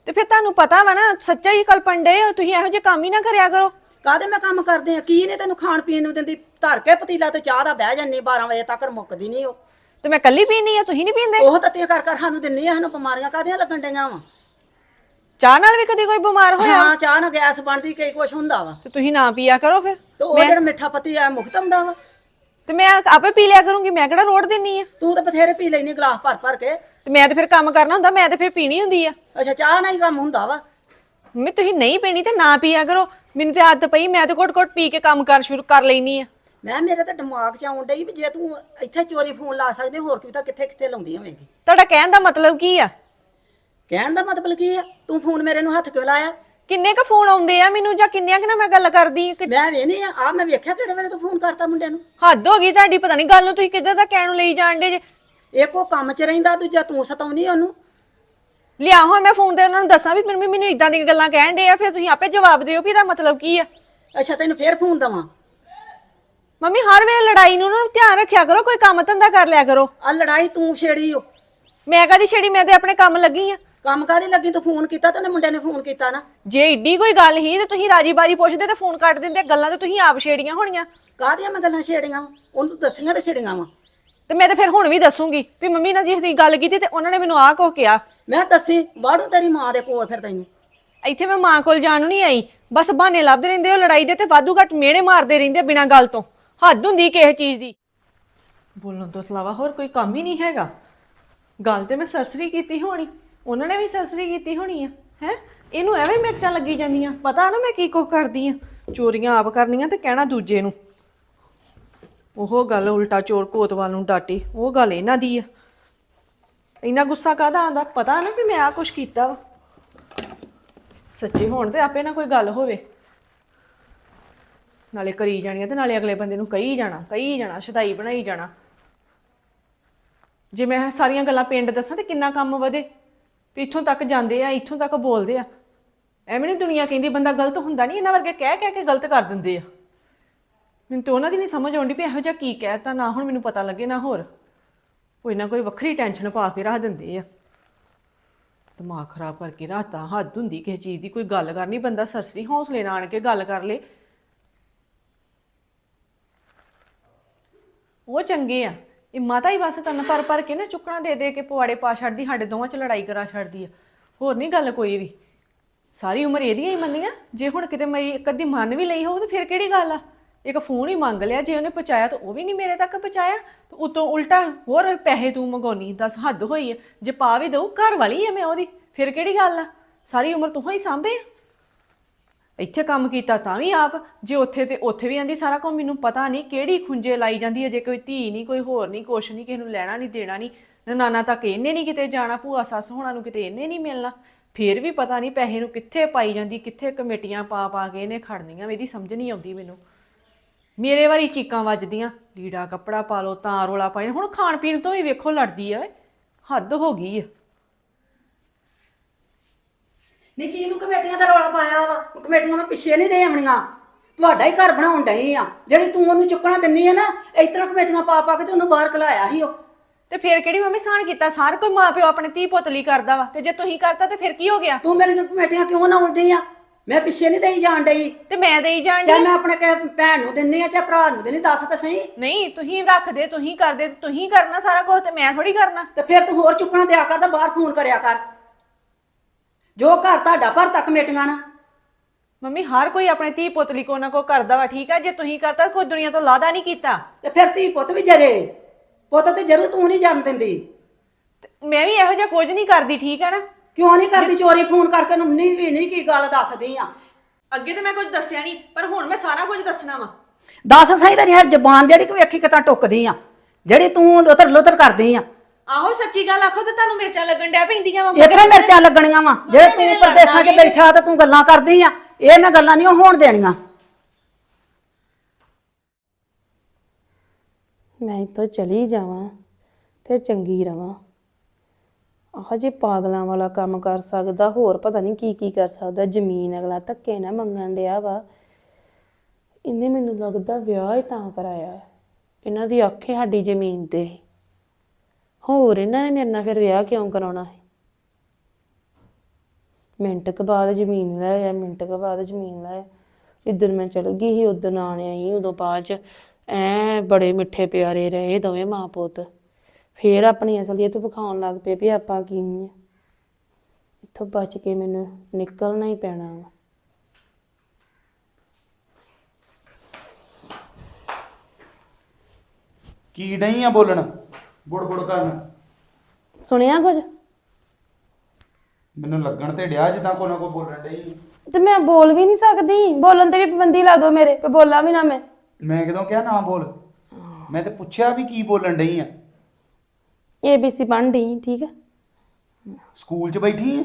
ਤੇ ਫਿਰ ਤੁਹਾਨੂੰ ਪਤਾ ਵਾ ਨਾ ਸੱਚਾ ਹੀ ਕਲਪਣ ਡੇ ਤੁਸੀਂ ਇਹੋ ਜਿਹੇ ਕੰਮ ਹੀ ਨਾ ਕਰਿਆ ਕਰੋ। ਕਾਹਦੇ ਮੈਂ ਕੰਮ ਕਰਦੇ ਆ? ਕੀ ਨੇ ਤੈਨੂੰ ਖਾਣ ਪੀਣ ਨੂੰ ਦਿੰਦੀ? ਧਰ ਕੇ ਪਤੀਲਾ ਤੇ ਚਾਹ ਦਾ ਬਹਿ ਜੰਨੀ 12 ਵਜੇ ਤੱਕ ਮੁੱਕਦੀ ਨਹੀਂ ਉਹ। ਤੇ ਮੈਂ ਕੱਲੀ ਪੀਣੀ ਆ ਤੁਸੀਂ ਨਹੀਂ ਪੀਂਦੇ? ਉਹ ਤੱਤੀਆਂ ਕਰ ਕਰ ਸਾਨੂੰ ਦਿੰਨੀ ਆ ਸਾਨੂੰ ਬਿਮਾਰੀਆਂ ਕਾਹਦੀਆਂ ਲੱਗਣ ਡਈਆਂ ਵਾ? ਚਾਹ ਨਾਲ ਵੀ ਕਦੀ ਕੋਈ ਬਿਮਾਰ ਹੋਇਆ? ਹਾਂ ਚਾਹ ਨਾਲ ਗੈਸ ਬਣਦੀ ਕਈ ਕੁਛ ਹੁੰਦਾ ਵਾ। ਤੇ ਤੁਸੀਂ ਨਾ ਪੀਆ ਕਰੋ ਫਿਰ। ਤੇ ਉਹ ਜਿਹੜਾ ਮਿੱਠਾ ਪਤੀ ਆ ਮੁਕਤ ਹੁੰਦਾ ਵਾ। ਤੇ ਮੈਂ ਆਪੇ ਪੀ ਲਿਆ ਕਰੂੰਗੀ ਮੈਂ ਕਿਹੜਾ ਰੋੜ ਦਿੰਨੀ ਆ? ਤੂੰ ਤਾਂ ਬਥੇਰੇ ਪੀ ਲੈਨੀ ਗਲਾਸ ਭਰ ਭਰ ਕੇ। ਤੇ ਮੈਂ ਤੇ ਫਿਰ ਕੰਮ ਕਰਨਾ ਹੁੰਦਾ ਮੈਂ ਤੇ ਫਿਰ ਪੀਣੀ ਹੁੰਦੀ ਆ। ਅੱਛਾ ਚਾਹ ਨਾਲ ਹੀ ਕੰਮ ਹੁੰਦਾ ਵਾ। ਮੰਮੀ ਤੁਸੀਂ ਨਹੀਂ ਪੀਣੀ ਤੇ ਨਾ ਪੀਆ ਕਰੋ। ਮੈਨੂੰ ਤੇ ਆਦਤ ਪਈ ਮੈਂ ਤੇ ਘੁੱਟ ਘੁੱਟ ਪੀ ਕੇ ਕੰਮ ਕਰ ਸ਼ੁਰੂ ਕਰ ਲੈਣੀ ਆ। ਮੈਂ ਮੇਰੇ ਤਾਂ ਦਿਮਾਗ 'ਚ ਆਉਣ ਡਈ ਵੀ ਜੇ ਤੂੰ ਇੱਥੇ ਚੋਰੀ ਫੋਨ ਲਾ ਸਕਦੇ ਹੋਰ ਕੀ ਤਾਂ ਕਿੱਥੇ ਕਿੱਥੇ ਲਾਉਂਦੀ ਹੋਵੇਂਗੀ। ਤੁਹਾਡਾ ਕਹਿਣ ਦਾ ਮਤਲਬ ਕੀ ਆ? ਕਹਿਣ ਦਾ ਮਤਲਬ ਕੀ ਆ? ਤੂੰ ਫੋਨ ਮੇਰੇ ਨੂੰ ਹੱਥ ਕਿਉਂ ਲਾਇਆ? ਕਿੰਨੇ ਕ ਫੋਨ ਆਉਂਦੇ ਆ ਮੈਨੂੰ ਜਾਂ ਕਿੰਨਿਆਂ ਕਿ ਨਾ ਮੈਂ ਗੱਲ ਕਰਦੀ ਆ? ਕਿ- ਮੈਂ ਵੇਖਨੀ ਆ ਆ ਮੈਂ ਵੇਖਿਆ ਕਿਹੜੇ ਵੇਲੇ ਤੂੰ ਫੋਨ ਕਰਤਾ ਮੁੰਡੇ ਨੂੰ? ਹੱਦ ਹੋ ਗਈ ਤੁਹਾਡੀ ਪਤਾ ਨਹੀਂ ਗੱਲ ਨੂੰ ਤੁਸੀਂ ਕਿੱਦਾਂ ਦਾ ਕਹਿਣ ਨੂੰ ਲਈ ਜਾਣਦੇ ਜੇ। ਇੱਕ ਉਹ ਕੰਮ 'ਚ ਰਹਿੰਦਾ ਦੂਜਾ ਤੂੰ ਸਤਾਉਣੀ ਉਹਨੂੰ। ਲਿਆ ਹੋਇਆ ਮੈਂ ਫੋਨ ਤੇ ਉਹਨਾਂ ਨੂੰ ਦੱਸਾਂ ਵੀ ਮੈਨੂੰ ਮੈਨੂੰ ਇਦਾਂ ਦੀਆਂ ਗੱਲਾਂ ਕਹਿਣ ਦੇ ਆ ਫਿਰ ਤੁਸੀਂ ਆਪੇ ਜਵਾਬ ਦਿਓ ਵੀ ਇਹਦਾ ਮਤਲਬ ਕੀ ਆ। ਅੱਛਾ ਤੈਨੂੰ ਫੇਰ ਫੋਨ ਦਵਾਂ? ਮੰਮੀ ਹਰ ਵੇਲੇ ਲੜਾਈ ਨੂੰ ਨਾ ਧਿਆਨ ਰੱਖਿਆ ਕਰੋ ਕੋਈ ਕੰਮ ਧੰਦਾ ਕਰ ਲਿਆ ਕਰੋ। ਆ ਲੜਾਈ ਤੂੰ ਛੇੜੀ ਓ। ਮੈਂ ਕਦੀ ਛੇੜੀ? ਮੈਂ ਤੇ ਆਪਣੇ ਕੰਮ ਲੱਗੀ ਆ। ਕੰਮ ਕਾਦੀ ਲੱਗੀ? ਤੂੰ ਫੋਨ ਕੀਤਾ ਤੇ ਉਹਨੇ ਮੁੰਡੇ ਨੇ ਫੋਨ ਕੀਤਾ ਨਾ। ਜੇ ਏਡੀ ਕੋਈ ਗੱਲ ਹੀ ਤੇ ਤੁਸੀਂ ਰਾਜੀ ਬਾਜੀ ਪੁੱਛਦੇ ਤੇ ਫੋਨ ਕੱਟ ਦਿੰਦੇ ਗੱਲਾਂ ਤੇ ਤੁਸੀਂ ਆਪ ਛੇੜੀਆਂ ਹੋਣੀਆਂ। ਕਾਹਦੀਆਂ ਮੈਂ ਗੱਲਾਂ ਛੇੜੀਆਂ ਵਾਂ? ਉਹਨੂੰ ਦੱਸੀਆਂ ਤੇ ਛੇੜੀਆਂ ਵਾ। ਤੇ ਮੈਂ ਤੇ ਫਿਰ ਹੁਣ ਵੀ ਦੱਸੂਗੀ ਵੀ ਮੰਮੀ ਨਾਲ ਜੇ ਤੁਸੀਂ ਗੱਲ ਕੀਤੀ ਤੇ ਉਹਨਾਂ ਨੇ ਮੈਨੂੰ ਆਹ ਕੋ ਕਿਹਾ। ਮੈਂ ਦੱਸੀ ਵਾੜੂ ਤੇਰੀ ਮਾਂ ਦੇ ਕੋਲ ਫਿਰ ਤੈਨੂੰ। ਇੱਥੇ ਮੈਂ ਮਾਂ ਕੋਲ ਜਾਣ ਨੂੰ ਨਹੀਂ ਆਈ। ਬਸ ਬਹਾਨੇ ਲੱਭਦੇ ਰਹਿੰਦੇ ਹੋ ਲੜਾਈ ਦੇ ਤੇ ਵਾਧੂ ਘੱਟ ਮਿਹਣੇ ਮਾਰਦੇ ਰਹਿੰਦੇ ਬਿਨਾਂ ਗੱਲ ਤੋਂ। ਹੱਦ ਹੁੰਦੀ ਕਿਸੇ ਚੀਜ਼ ਦੀ। ਬੋਲਣ ਤੋਂ ਇਲਾਵਾ ਹੋਰ ਕੋਈ ਕੰਮ ਹੀ ਨਹੀਂ ਹੈਗਾ। ਗੱਲ ਤੇ ਮੈਂ ਸਰਸਰੀ ਕੀਤੀ ਹੋਣੀ। ਉਹਨਾਂ ਨੇ ਵੀ ਸਰਸਰੀ ਕੀਤੀ ਹੋਣੀ ਆ, ਹੈ? ਇਹਨੂੰ ਐਵੇਂ ਮਿਰਚਾਂ ਲੱਗੀ ਜਾਂਦੀਆਂ, ਪਤਾ ਨਾ ਮੈਂ ਕੀ ਕੁਝ ਕਰਦੀ ਆ। ਚੋਰੀਆਂ ਆਪ ਕਰਨੀਆਂ ਤੇ ਕਹਿਣਾ ਦੂਜੇ ਨੂੰ। ਉਹ ਗੱਲ ਉਲਟਾ ਚੋਰ ਕੋਤਵਾਲ ਨੂੰ ਡਾਟੀ, ਉਹ ਗੱਲ ਇਹਨਾਂ ਦੀ ਆ। ਇੰਨਾ ਗੁੱਸਾ ਕਾਹਦਾ ਆਂਦਾ ਪਤਾ ਨਾ ਵੀ ਮੈਂ ਆ ਕੁਝ ਕੀਤਾ ਵਾ। ਸੱਚੇ ਹੋਣ ਤੇ ਆਪੇ ਨਾ ਕੋਈ ਗੱਲ ਹੋਵੇ। ਨਾਲੇ ਕਰੀ ਜਾਣੀ ਆ ਤੇ ਨਾਲੇ ਅਗਲੇ ਬੰਦੇ ਨੂੰ ਕਹੀ ਜਾਣਾ ਕਹੀ ਜਾਣਾ, ਸ਼ਦਾਈ ਬਣਾਈ ਜਾਣਾ। ਜੇ ਮੈਂ ਸਾਰੀਆਂ ਗੱਲਾਂ ਪਿੰਡ ਦੱਸਾਂ ਤੇ ਕਿੰਨਾ ਕੰਮ ਵਧੇ? ਵੀ ਇੱਥੋਂ ਤੱਕ ਜਾਂਦੇ ਆ, ਇੱਥੋਂ ਤੱਕ ਬੋਲਦੇ ਆ। ਐਵੇਂ ਨਹੀਂ ਦੁਨੀਆ ਕਹਿੰਦੀ ਬੰਦਾ ਗਲਤ ਹੁੰਦਾ ਨਹੀਂ, ਇਹਨਾਂ ਵਰਗੇ ਕਹਿ ਕਹਿ ਕੇ ਗਲਤ ਕਰ ਦਿੰਦੇ ਆ। ਮੈਨੂੰ ਤਾਂ ਉਹਨਾਂ ਦੀ ਨਹੀਂ ਸਮਝ ਆਉਂਦੀ ਵੀ ਇਹੋ ਜਿਹਾ ਕੀ ਕਹਿਤਾ ਨਾ ਹੁਣ ਮੈਨੂੰ ਪਤਾ ਲੱਗੇ, ਨਾ ਹੋਰ। ਕੋਈ ਨਾ ਕੋਈ ਵੱਖਰੀ ਟੈਨਸ਼ਨ ਪਾ ਕੇ ਰੱਖ ਦਿੰਦੇ ਆ। ਦਿਮਾਗ ਖਰਾਬ ਕਰਕੇ ਰਾਤਾਂ ਹੱਦ ਹੁੰਦੀ ਕਿਸੇ ਚੀਜ਼ ਦੀ, ਕੋਈ ਗੱਲ ਕਰਨੀ ਬੰਦਾ ਸਰਸਰੀ ਹੌਸਲੇ ਨਾਲ ਆਣ ਕੇ ਗੱਲ ਕਰ ਲੇ। ਉਹ ਚੰਗੇ ਆ। ਇਹ ਮਾਤਾ ਹੀ ਬਸ ਤਨ ਪਰ ਪਰ ਕੇ ਨਾ ਚੁੱਕਣਾ ਦੇ ਦੇ ਕੇ ਪਵਾੜੇ ਪਾ ਛੱਡਦੀ, ਸਾਡੇ ਦੋਵਾਂ ਚ ਲੜਾਈ ਕਰਾ ਛੱਡਦੀ ਆ। ਹੋਰ ਨਹੀਂ ਗੱਲ ਕੋਈ ਵੀ। ਸਾਰੀ ਉਮਰ ਇਹਦੀਆਂ ਹੀ ਮੰਨੀਆਂ। ਜੇ ਹੁਣ ਕਿਤੇ ਮੇਰੀ ਇੱਕ ਅੱਧੀ ਮੰਨ ਵੀ ਲਈ ਹੋਊ ਤਾਂ ਫਿਰ ਕਿਹੜੀ ਗੱਲ ਆ? ਇੱਕ ਫੋਨ ਹੀ ਮੰਗ ਲਿਆ, ਜੇ ਉਹਨੇ ਪਹੁੰਚਾਇਆ ਤਾਂ ਉਹ ਵੀ ਨਹੀਂ ਮੇਰੇ ਤੱਕ ਪਹੁੰਚਾਇਆ। ਤੇ ਉਤੋਂ ਉਲਟਾ ਹੋਰ ਪੈਸੇ ਤੂੰ ਮੰਗਾਉਣੀ, ਦੱਸ ਹੱਦ ਹੋਈ ਹੈ ਜੇ ਪਾ ਵੀ ਦਊ, ਘਰ ਵਾਲੀ ਹੈ ਮੈਂ ਉਹਦੀ, ਫਿਰ ਕਿਹੜੀ ਗੱਲ ਆ? ਸਾਰੀ ਉਮਰ ਤੂੰ ਹੀ ਸਾਂਭੇ ਇੱਥੇ ਕੰਮ ਕੀਤਾ ਤਾਂ ਵੀ ਆਪ, ਜੇ ਉੱਥੇ ਤੇ ਉੱਥੇ ਵੀ ਆਂਦੀ ਸਾਰਾ ਕੁਝ ਮੈਨੂੰ ਪਤਾ ਨਹੀਂ ਕਿਹੜੀ ਖੁੰਝੇ ਲਾਈ ਜਾਂਦੀ ਹੈ, ਜੇ ਕੋਈ ਧੀ ਨਹੀਂ, ਕੋਈ ਹੋਰ ਨਹੀਂ, ਕੁਛ ਨਹੀਂ, ਕਿਸੇ ਨੂੰ ਲੈਣਾ ਨਹੀਂ, ਦੇਣਾ ਨਹੀਂ ਨਾਨਾ ਤੱਕ ਇਹਨੇ ਨਹੀਂ ਕਿਤੇ ਜਾਣਾ, ਭੂਆ ਸੱਸ ਹੋਣਾ ਨੂੰ ਕਿਤੇ ਇਹਨੇ ਨਹੀਂ ਮਿਲਣਾ। ਫੇਰ ਵੀ ਪਤਾ ਨਹੀਂ ਪੈਸੇ ਨੂੰ ਕਿੱਥੇ ਪਾਈ ਜਾਂਦੀ, ਕਿੱਥੇ ਕਮੇਟੀਆਂ ਪਾ ਪਾ ਕੇ ਇਹਨੇ ਖੜਨੀਆਂ ਮੇਰੀ ਸਮਝ ਨਹੀਂ ਆਉਂਦੀ ਮੈਨੂੰ। ਮੇਰੇ ਵਾਰੀ ਚੀਕਾਂ ਵੱਜਦੀਆਂ, ਲੀੜਾ ਕੱਪੜਾ ਪਾ ਲਓ, ਤਾਂ ਰੋਲਾ ਪਾਈ, ਹੁਣ ਖਾਣ ਪੀਣ ਤੋਂ ਵੀ ਵੇਖੋ ਲੜਦੀ ਆ ਹੱਦ ਹੋ ਗਈ ਆ। ਨੀ ਕੀ ਨੂੰ ਕਮੇਟੀਆਂ ਦਾ ਰੌਲਾ ਪਾਇਆ ਵਾ ਕਮੇਟੀਆਂ ਮੈਂ ਪਿੱਛੇ ਨਹੀਂ ਦੇ ਆਉਣੀਆਂ। ਤੁਹਾਡਾ ਹੀ ਘਰ ਬਣਾਉਣ ਡਈ ਆ। ਜਿਹੜੀ ਤੂੰ ਉਹਨੂੰ ਚੁੱਕਣਾ ਦਿੰਨੀ ਆ ਨਾ ਇਸ ਤਰ੍ਹਾਂ ਕਮੇਟੀਆਂ ਪਾ ਪਾ ਕੇ ਤੇ ਉਹਨੂੰ ਬਾਹਰ ਕਲਾਇਆ ਸੀ ਉਹ। ਤੇ ਫੇਰ ਕਿਹੜੀ ਮੰਮੀ ਸਾਨ ਕੀਤਾ? ਸਾਰ ਕੋਈ ਮਾਂ ਪਿਓ ਆਪਣੇ ਧੀ ਪੁੱਤ ਲਈ ਕਰਦਾ ਵਾ। ਤੇ ਜੇ ਤੁਸੀਂ ਕਰਤਾ ਤੇ ਫਿਰ ਕੀ ਹੋ ਗਿਆ? ਤੂੰ ਮੇਰੀਆਂ ਕਮੇਟੀਆਂ ਕਿਉਂ ਨਾ ਉਲਦੀ ਆ? ਮੈਂ ਪਿੱਛੇ ਨਹੀਂ ਦੇਈ ਜਾਣ ਡਈ। ਤੇ ਮੈਂ ਦੇਈ ਜਾਣ ਚਾਹੇ ਡਈ। ਮੈਂ ਆਪਣੇ ਕਹਿ- ਭੈਣ ਨੂੰ ਦਿੰਨੀ ਆ ਚਾਹੇ ਭਰਾ ਨੂੰ ਦਿੰਨੀ ਦੱਸ ਤਾਂ ਸਹੀ। ਨਹੀਂ ਤੁਸੀਂ ਰੱਖਦੇ ਤੁਸੀਂ ਕਰਦੇ ਤੇ ਤੁਸੀਂ ਕਰਨਾ ਸਾਰਾ ਕੁਝ ਤੇ ਮੈਂ ਥੋੜੀ ਕਰਨਾ। ਤੇ ਫਿਰ ਤੂੰ ਹੋਰ ਚੁੱਕਣਾ ਦਿਆ ਕਰ ਤਾਂ ਬਾਹਰ ਫੋਨ ਕਰਿਆ ਕਰ। ਜੋ ਘਰ ਤੁਹਾਡਾ ਭਰਤਾ ਕਮੇਟੀਆਂ ਨਾ। ਮੰਮੀ ਹਰ ਕੋਈ ਆਪਣੇ ਧੀ ਪੁੱਤ ਲਈ ਕੋ ਨਾ ਕੋ ਕਰਦਾ ਵਾ ਠੀਕ ਆ? ਜੇ ਤੁਸੀਂ ਕਰਤਾ ਕੋਈ ਦੁਨੀਆ ਤੋਂ ਲਾਦਾ ਨਹੀਂ ਕੀਤਾ। ਤੇ ਫਿਰ ਧੀ ਪੁੱਤ ਵੀ ਜਰੇ। ਪੁੱਤ ਤੇ ਜਰੂਰ ਤੂੰ ਨਹੀਂ ਜੰਮ ਦਿੰਦੀ। ਤੇ ਮੈਂ ਵੀ ਇਹੋ ਜਿਹਾ ਕੁਝ ਨਹੀਂ ਕਰਦੀ ਠੀਕ ਆ ਨਾ? ਕਿਉਂ ਨਹੀਂ ਕਰਦੀ ਚੋਰੀ ਫੋਨ ਕਰਕੇ ਨੂੰ? ਨਹੀਂ ਵੀ ਨਹੀਂ ਕੀ ਗੱਲ ਦੱਸਦੀ ਆ। ਅੱਗੇ ਤੇ ਮੈਂ ਕੁਝ ਦੱਸਿਆ ਨਹੀਂ ਪਰ ਹੁਣ ਮੈਂ ਸਾਰਾ ਕੁਝ ਦੱਸਣਾ ਵਾ। ਦੱਸ ਸਹੀ ਤੇਰੀ ਹਰ ਜ਼ਬਾਨ ਜਿਹੜੀ ਕਿ ਵੇਖੀ ਕਿਤਾ ਟੁੱਕਦੀ ਆ ਜਿਹੜੀ ਤੂੰ ਲੁਤਰ ਲੁਤਰ ਕਰਦੀ ਆ। ਆਹੋ ਸੱਚੀ ਗੱਲ ਆਖੋ ਤੇ ਤੁਹਾਨੂੰ ਮਿਰਚਾਂ ਲੱਗਣ ਡਿਆ ਪੈਂਦੀਆਂ ਵਾ ਇਹ ਕਿਹੜਾ ਮਿਰਚਾਂ ਲੱਗਣੀਆਂ ਵਾ? ਜਿਹੜੇ ਤੂੰ ਪ੍ਰਦੇਸ਼ਾਂ 'ਚ ਬੈਠਾ ਤੇ ਤੂੰ ਗੱਲਾਂ ਕਰਦੀ ਆ ਇਹ ਮੈਂ ਗੱਲਾਂ ਨਹੀਂ ਹੋਣ ਦੇਣੀਆਂ। ਮੈਂ ਇੱਥੋਂ ਚਲੀ ਜਾਵਾਂ ਤੇ ਚੰਗੀ ਰਵਾਂ। ਆਹ ਜੇ ਪਾਗਲਾਂ ਵਾਲਾ ਕੰਮ ਕਰ ਸਕਦਾ ਹੋਰ ਪਤਾ ਨਹੀਂ ਕੀ ਕੀ ਕਰ ਸਕਦਾ ਜ਼ਮੀਨ ਅਗਲਾ ਧੱਕੇ ਨਾ ਮੰਗਣ ਡਿਆ ਵਾ। ਇਹਨੇ ਮੈਨੂੰ ਲੱਗਦਾ ਵਿਆਹ ਹੀ ਤਾਂ ਕਰਾਇਆ। ਇਹਨਾਂ ਦੀ ਅੱਖੇ ਸਾਡੀ ਜ਼ਮੀਨ ਤੇ। ਹੋਰ ਇਹਨਾਂ ਨੇ ਮੇਰੇ ਨਾਲ ਫਿਰ ਵਿਆਹ ਕਿਉਂ ਕਰਾਉਣਾ ਹੈ ਮਿੰਟ ਕੁ ਬਾਅਦ ਜ਼ਮੀਨ ਲੈ ਆਇਆ, ਮਿੰਟ ਕੁ ਬਾਅਦ ਜ਼ਮੀਨ ਲੈ ਆਇਆ। ਜਿੱਦਣ ਮੈਂ ਚਲ ਗਈ ਸੀ, ਉਦੋਂ ਆਣਿਆ ਸੀ ਉਦੋਂ ਬਾਅਦ ਚ ਐ ਬੜੇ ਮਿੱਠੇ ਪਿਆਰੇ ਰਹੇ ਦੋਵੇਂ ਮਾਂ ਪੁੱਤ। ਫੇਰ ਆਪਣੀ ਅਸਲੀਅਤ ਵਿਖਾਉਣ ਲੱਗ ਪਏ ਵੀ ਆਪਾਂ ਕੀ ਆ। ਇੱਥੋਂ ਬਚ ਕੇ ਮੈਨੂੰ ਨਿਕਲਣਾ ਹੀ ਪੈਣਾ ਵਾ। ਕੀ ਨਹੀਂ ਆ ਬੋਲਣ? ਬੁੜ ਬੁੜ ਕਰਨ। ਸੁਣਿਆ ਕੁਝ? ਮੈਨੂੰ ਲੱਗਣ ਤੇ ਡਿਆ ਜਿੱਦਾਂ ਕੋ ਨਾ ਕੋ ਬੋਲਣ ਡਈ। ਤੇ ਮੈਂ ਬੋਲ ਵੀ ਨਹੀਂ ਸਕਦੀ। ਬੋਲਣ ਤੇ ਵੀ ਪਾਬੰਦੀ ਲਾ ਦਿਓ ਮੇਰੇ ਤੇ ਬੋਲਾਂ ਵੀ ਨਾ ਮੈਂ। ਮੈਂ ਕਿਦੋਂ ਕਿਹਾ ਨਾ ਬੋਲ। ਮੈਂ ਤੇ ਪੁੱਛਿਆ ਵੀ ਕੀ ਬੋਲਣ ਡਈ ਆ। ਏਬੀਸੀ ਪੜ੍ਹਨ ਡਈ ਠੀਕ ਹੈ ਸਕੂਲ 'ਚ ਬੈਠੀ ਆ।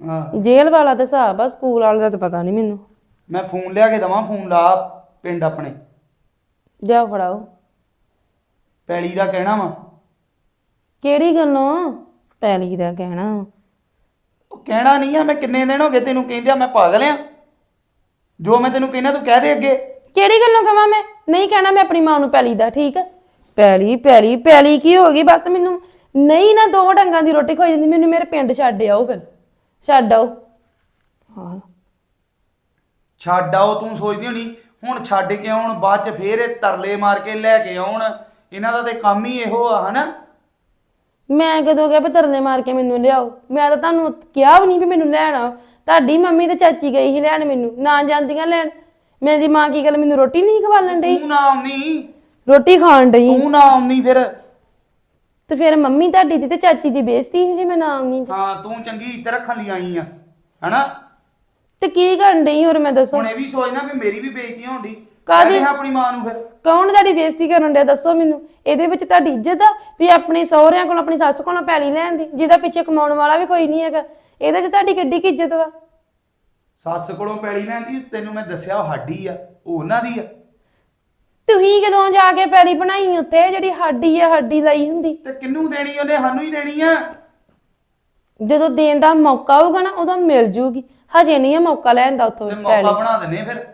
ਹਾਂ। ਜੇਲ੍ਹ ਵਾਲਾ ਤੇ ਹਿਸਾਬ ਆ ਸਕੂਲ ਵਾਲੇ ਦਾ ਤਾਂ ਪਤਾ ਨਹੀਂ ਮੈਨੂੰ। ਮੈਂ ਫੋਨ ਲਿਆ ਕੇ ਦਵਾਂ ਫੋਨ ਲਾ ਪਿੰਡ ਆਪਣੇ। ਜਾਓ ਫੜਾਓ। ਪੈਲੀ ਦਾ ਕਹਿਣਾ ਵਾ। ਕਿਹੜੀ ਗੱਲੋਂ? ਪੈਲੀ ਦਾ ਕਹਿਣਾ। ਉਹ ਕਹਿਣਾ ਨਹੀਂ ਆ ਮੈਂ ਕਿੰਨੇ ਦਿਨ ਹੋ ਗਏ ਤੈਨੂੰ ਕਹਿੰਦਿਆ ਮੈਂ ਪਾਗਲ ਆ। ਜੋ ਮੈਂ ਤੈਨੂੰ ਕਹਿਣਾ ਤੂੰ ਕਹਿ ਦੇ ਅੱਗੇ। ਕਿਹੜੀ ਗੱਲੋਂ ਕਵਾਂ ਮੈਂ? ਨਹੀਂ ਕਹਿਣਾ ਮੈਂ ਆਪਣੀ ਮਾਂ ਨੂੰ ਪੈਲੀ ਦਾ ਠੀਕ ਪੈਲੀ ਪੈਲੀ ਪੈਲੀ ਕੀ ਹੋ ਗਈ? ਬਸ ਮੈਨੂੰ ਨਹੀਂ ਨਾ ਦੋ ਡੰਗਾਂ ਦੀ ਰੋਟੀ ਖਵਾਈ ਜਾਂਦੀ ਮੈਨੂੰ ਮੇਰੇ ਪਿੰਡ ਛੱਡ ਆਓ ਫਿਰ। ਛੱਡ ਆਓ। ਹਾਂ। ਛੱਡ ਆਓ ਤੂੰ ਸੋਚਦੀ ਹੋਣੀ ਹੁਣ ਛੱਡ ਕੇ ਆਉਣ ਬਾਅਦ ਚ ਫੇਰ ਇਹ ਤਰਲੇ ਮਾਰ ਕੇ ਲੈ ਕੇ ਆਉਣ। ਇਹਨਾਂ ਦਾ ਤੇ ਕੰਮ ਹੀ ਇਹੋ ਆ ਹਨਾ? ਮੈਂ ਕਦੋਂ ਕਿਹਾ ਵੀ ਤਰਲੇ ਮਾਰ ਕੇ ਮੈਨੂੰ ਲਿਆਓ? ਮੈਂ ਤਾਂ ਤੁਹਾਨੂੰ ਕਿਹਾ ਵੀ ਨਹੀਂ ਵੀ ਮੈਨੂੰ ਲੈਣ ਆਓ। ਤੁਹਾਡੀ ਮੰਮੀ ਤੇ ਚਾਚੀ ਗਈ ਸੀ ਲੈਣ ਮੈਨੂੰ ਨਾ ਜਾਂਦੀਆਂ ਲੈਣ। ਮੇਰੀ ਮਾਂ ਕੀ ਗੱਲ ਮੈਨੂੰ ਰੋਟੀ ਨਹੀਂ ਖਵਾਲਣ ਡਈ? ਤੂੰ ਨਾ ਆਉਣੀ। ਰੋਟੀ ਖਾਣ ਡਈ। ਤੂੰ ਨਾ ਆਉਣੀ ਫਿਰ। ਤੇ ਫਿਰ ਮੰਮੀ ਤੁਹਾਡੀ ਦੀ ਤੇ ਚਾਚੀ ਦੀ ਬੇਇੱਜ਼ਤੀ ਸੀ ਜੇ ਮੈਂ ਨਾ ਆਉਣੀ ਤੇ। ਹਾਂ ਤੂੰ ਚੰਗੀ ਇੱਜ਼ਤ ਰੱਖਣ ਲਈ ਆਈ ਆ ਹਨਾ? ਤੇ ਕੀ ਕਰਨ ਡਈ ਹੋਰ ਮੈਂ ਦੱਸੋ? ਹੁਣ ਇਹ ਵੀ ਸੋਚਣਾ ਵੀ ਮੇਰੀ ਵੀ ਬੇਇੱਜ਼ਤੀ ਹੋਣੀ ਕਾਹਦੀ? ਆਪਣੀ ਮਾਂ ਨੂੰ ਫਿਰ। ਕੌਣ ਤੁਹਾਡੀ ਬੇਇੱਜ਼ਤੀ ਕਰਨ ਡਿਆ? ਦੱਸੋ ਮੈਨੂੰ। ਇਹਦੇ ਵਿੱਚ ਤੁਹਾਡੀ ਇੱਜ਼ਤ ਆ ਵੀ ਆਪਣੇ ਸਹੁਰਿਆਂ ਕੋਲ ਆਪਣੀ ਸੱਸ ਕੋਲੋਂ ਪੈਲੀ ਲੈਣ ਦੀ। ਜਿਹਦਾ ਪਿੱਛੇ ਕਮਾਉਣ ਵਾਲਾ ਵੀ ਕੋਈ ਨਹੀਂ ਹੈਗਾ। ਇਹਦੇ 'ਚ ਤੁਹਾਡੀ ਕਿੱਡੀ ਕੀ ਇੱਜ਼ਤ ਵਾ? ਸੱਸ ਕੋਲੋਂ ਪੈਲੀ ਲੈਂਦੀ ਤੈਨੂੰ ਮੈਂ ਦੱਸਿਆ ਉਹ ਸਾਡੀ ਆ ਉਹ ਉਹਨਾਂ ਦੀ ਆ। ਤੁਸੀਂ ਕਦੋਂ ਜਾ ਕੇ ਪੈਲੀ ਬਣਾਈ ਉੱਥੇ? ਜਿਹੜੀ ਸਾਡੀ ਆ ਸਾਡੀ ਲਈ ਹੁੰਦੀ। ਤੇ ਕਿੰਨੂੰ ਦੇਣੀ ਉਹਨੇ? ਸਾਨੂੰ ਹੀ ਦੇਣੀ ਆ। ਜਦੋਂ ਦੇਣ ਦਾ ਮੌਕਾ ਹੋਊਗਾ ਨਾ ਉਦੋਂ ਮਿਲ ਜੂਗੀ। ਹਜੇ ਨਹੀਂ ਆ ਮੌਕਾ ਲੈਣ ਦਾ ਉੱਥੋਂ ਤੇ ਪੈਲੀ। ਮੌਕਾ ਬਣਾ ਦਿੰਨੇ ਫਿਰ।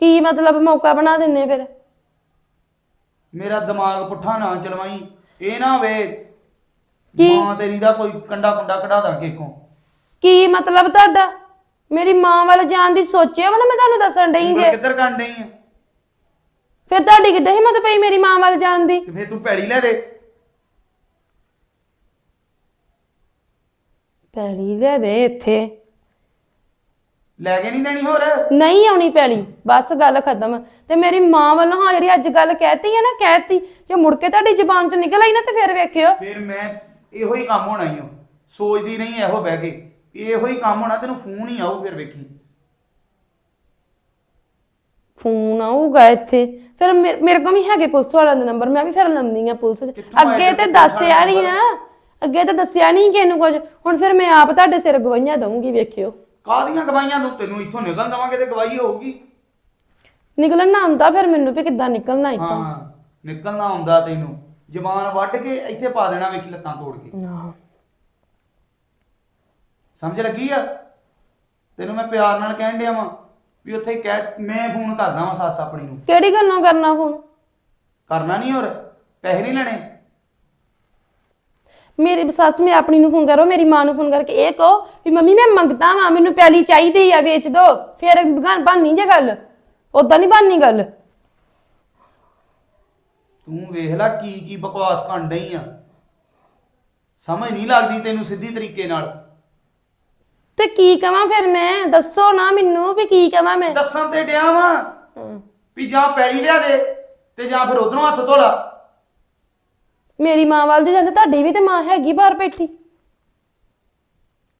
ਕੀ ਮਤਲਬ ਮੌਕਾ ਬਣਾ ਦਿੰਨੇ ਫਿਰ? ਮੇਰਾ ਦਿਮਾਗ ਪੁੱਠਾ ਨਾ ਚਲਵਾਈ ਇਹ ਨਾ ਹੋਵੇ ਕੀ? ਮਾਂ ਤੇਰੀ ਦਾ ਕੋਈ ਕੰਡਾ ਕੁੰਡਾ ਕਢਾ ਦਾਂ ਕੇਕੋਂ। ਕੀ ਮਤਲਬ ਤੁਹਾਡਾ? ਮੇਰੀ ਮਾਂ ਵੱਲ ਜਾਣ ਦੀ ਸੋਚਿਆ ਵਾ ਨਾ ਮੈਂ ਤੁਹਾਨੂੰ ਦੱਸਣ ਡਈ ਜੇ। ਕਿੱਧਰ ਕਰਨ ਡਈ ਆ? ਫਿਰ ਤੁਹਾਡੀ ਕਿੱਦਾਂ ਹਿੰਮਤ ਪਈ ਮੇਰੀ ਮਾਂ ਵੱਲ ਜਾਣ ਦੀ? ਤੇ ਫਿਰ ਤੂੰ ਪੈੜੀ ਲੈ ਦੇ। ਪੈਲੀ ਲੈ ਦੇ ਇੱਥੇ। ਲੈ ਕੇ ਨਹੀਂ ਦੇਣੀ ਹੋਰ? ਨਹੀਂ ਆਉਣੀ ਪੈਲੀ ਬਸ ਗੱਲ ਖਤਮ। ਤੇ ਮੇਰੀ ਮਾਂ ਵੱਲੋਂ ਹਾਂ ਜਿਹੜੀ ਅੱਜ ਗੱਲ ਕਹਿਤੀ ਹੈ ਨਾ ਕਹਿਤੀ ਜੇ ਮੁੜ ਕੇ ਤੁਹਾਡੀ ਜ਼ੁਬਾਨ ਚੋਂ ਨਿਕਲ ਆਈ ਨਾ ਤੇ ਫਿਰ ਵੇਖਿਓ। ਫਿਰ ਮੈਂ ਇਹੋ ਹੀ ਕੰਮ ਹੋਣਾ ਈ ਓ। ਸੋਚਦੀ ਨਹੀਂ ਇਹੋ ਬਹਿ ਕੇ। ਇਹੋ ਹੀ ਕੰਮ ਹੋਣਾ ਤੈਨੂੰ ਫੋਨ ਹੀ ਆਊ ਫਿਰ ਵੇਖੀ। ਫੋਨ ਆਊਗਾ ਇੱਥੇ। ਫਿਰ ਮੇਰੇ ਕੋਲ ਵੀ ਹੈਗੇ ਪੁਲਿਸ ਵਾਲਿਆਂ ਦੇ ਨੰਬਰ ਮੈਂ ਵੀ ਫਿਰ ਲੰਮਦੀ ਆ ਪੁਲਿਸ 'ਚ। ਕਿੱਥੋਂ ਅੱਗੇ ਤੇ ਤੇ ਪੁਲਿਸ ਦੱਸਿਆ ਵਾਲਾ ਨਹੀਂ ਨਾ ਅੱਗੇ ਤੇ ਦੱਸਿਆ ਨਹੀਂ ਕਿਸੇ ਨੂੰ ਕੁਝ ਹੁਣ ਫਿਰ ਮੈਂ ਆਪ ਤੁਹਾਡੇ ਸਿਰ ਗਵਾਈਆਂ ਦਊਂਗੀ ਵੇਖਿਓ। ਕਾਹਦੀਆਂ ਗਵਾਈਆਂ ਤੂੰ ਤੈਨੂੰ ਇੱਥੋਂ ਨਿਕਲ ਦਵਾਂਗੇ ਤੇ ਗਵਾਹੀ ਹੋਊਗੀ। ਨਿਕਲਣ ਨਾ ਆਉਂਦਾ ਫਿਰ ਮੈਨੂੰ ਵੀ ਕਿੱਦਾਂ ਨਿਕਲਣਾ ਇੱਥੋਂ? ਹਾਂ ਨਿਕਲਣਾ ਆਉਂਦਾ ਤੈਨੂੰ। ਜ਼ਬਾਨ ਵੱਢ ਕੇ ਇੱਥੇ ਪਾ ਦੇਣਾ ਵੇਖੀ ਲੱਤਾਂ ਤੋੜ ਕੇ। ਆਹੋ। ਸਮਝ ਲੱਗੀ ਆ? ਤੈਨੂੰ ਮੈਂ ਪਿਆਰ ਨਾਲ ਕਹਿਣ ਡਿਆ ਵਾਂ ਵੀ ਉੱਥੇ ਕਹਿ ਮੈਂ ਫੋਨ ਕਰਦਾ ਵਾਂ ਸੱਸ ਆਪਣੀ ਨੂੰ। ਕਿਹੜੀ ਗੱਲੋਂ ਕਰਨਾ ਹੁਣ ਕਰਨਾ ਨਹੀਂ ਹੋਰ ਪੈਸੇ ਨਹੀਂ ਲੈਣੇ। ਮੇਰੀ ਸੱਸ ਮੈਂ ਆਪਣੀ ਨੂੰ ਫੋਨ ਕਰੋ ਮੇਰੀ ਮਾਂ ਨੂੰ ਫੋਨ ਕਰਕੇ ਇਹ ਕਹੋ ਵੀ ਮੰਮੀ ਮੈਂ ਮੰਗਦਾ ਵਾਂ ਮੈਨੂੰ ਪੈਲੀ ਚਾਹੀਦੀ ਆ ਵੇਚ ਦੋ। ਫਿਰ ਬਣਨੀ ਜੇ ਗੱਲ? ਉਦਾਂ ਨਹੀਂ ਬਣਨੀ ਗੱਲ? ਤੂੰ ਵੇਖ ਲੈ ਕੀ ਕੀ ਬਕਵਾਸ ਕਰਨ ਡਈ ਆ। ਸਮਝ ਨਹੀਂ ਲੱਗਦੀ ਤੈਨੂੰ ਸਿੱਧੀ ਤਰੀਕੇ ਨਾਲ। ਤੇ ਕੀ ਕਵਾਂ ਫਿਰ ਮੈਂ? ਦੱਸੋ ਨਾ ਮੈਨੂੰ ਵੀ ਕੀ ਕਵਾਂ ਮੈਂ? ਦੱਸਣ ਤੇ ਡਿਆ ਵਾਂ। ਵੀ ਜਾਂ ਪੈਲੀ ਲਿਆ ਦੇ ਤੇ ਜਾਂ ਫਿਰ ਉਧਰੋਂ ਹੱਥ ਧੋਲਾ। ਮੇਰੀ ਮਾਂ ਵੱਲ ਜੇ ਜਾਂਦੇ ਤੁਹਾਡੀ ਵੀ ਤੇ ਮਾਂ ਹੈਗੀ ਬਾਹਰ ਬੈਠੀ।